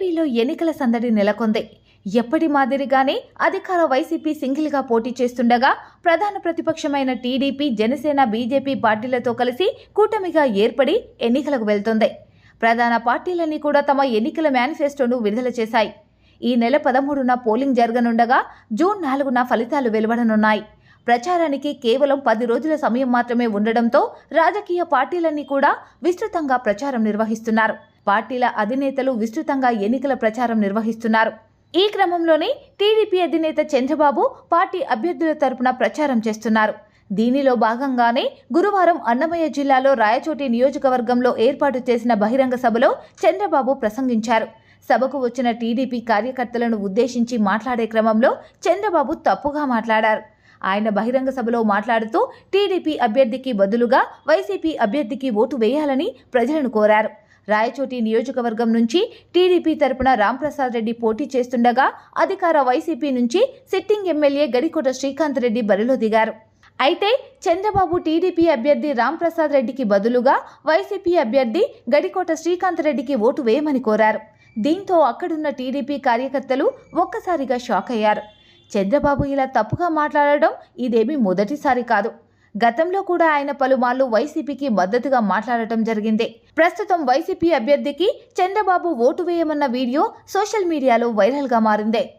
ఏపీలో ఎన్నికల సందడి నెలకొంది. ఎప్పటి మాదిరిగానే అధికార వైసీపీ సింగిల్గా పోటీ చేస్తుండగా ప్రధాన ప్రతిపక్షమైన టీడీపీ జనసేన బీజేపీ పార్టీలతో కలిసి కూటమిగా ఏర్పడి ఎన్నికలకు వెళ్తుంది. ప్రధాన పార్టీలన్నీ కూడా తమ ఎన్నికల మేనిఫెస్టోను విడుదల చేశాయి. ఈ నెల పదమూడున పోలింగ్ జరగనుండగా జూన్ నాలుగున ఫలితాలు వెలువడనున్నాయి. ప్రచారానికి కేవలం పది రోజుల సమయం మాత్రమే ఉండడంతో రాజకీయ పార్టీలన్నీ కూడా విస్తృతంగా ప్రచారం నిర్వహిస్తున్నారు. పార్టీల అధినేతలు విస్తృతంగా ఎన్నికల ప్రచారం నిర్వహిస్తున్నారు. ఈ క్రమంలోనే టీడీపీ అధినేత చంద్రబాబు పార్టీ అభ్యర్థుల తరపున ప్రచారం చేస్తున్నారు. దీనిలో భాగంగానే గురువారం అన్నమయ్య జిల్లాలో రాయచోటి నియోజకవర్గంలో ఏర్పాటు చేసిన బహిరంగ సభలో చంద్రబాబు ప్రసంగించారు. సభకు వచ్చిన టీడీపీ కార్యకర్తలను ఉద్దేశించి మాట్లాడే క్రమంలో చంద్రబాబు తప్పుగా మాట్లాడారు. ఆయన బహిరంగ సభలో మాట్లాడుతూ టీడీపీ అభ్యర్థికి బదులుగా వైసీపీ అభ్యర్థికి ఓటు వేయాలని ప్రజలను కోరారు. రాయచోటి నియోజకవర్గం నుంచి టీడీపీ తరపున రాంప్రసాద్ రెడ్డి పోటీ చేస్తుండగా అధికార వైసీపీ నుంచి సిట్టింగ్ ఎమ్మెల్యే గడికోట శ్రీకాంత్ రెడ్డి బరిలో దిగారు. అయితే చంద్రబాబు టీడీపీ అభ్యర్థి రాంప్రసాద్ రెడ్డికి బదులుగా వైసీపీ అభ్యర్థి గడికోట శ్రీకాంత్ రెడ్డికి ఓటు వేయమని కోరారు. దీంతో అక్కడున్న టీడీపీ కార్యకర్తలు ఒక్కసారిగా షాక్ అయ్యారు. చంద్రబాబు ఇలా తప్పుగా మాట్లాడడం ఇదేమీ మొదటిసారి కాదు. గతంలో కూడా ఆయన పలుమార్లు వైసీపీకి మద్దతుగా మాట్లాడటం జరిగింది. ప్రస్తుతం వైసీపీ అభ్యర్థికి చంద్రబాబు ఓటు వేయమన్న వీడియో సోషల్ మీడియాలో వైరల్గా మారింది.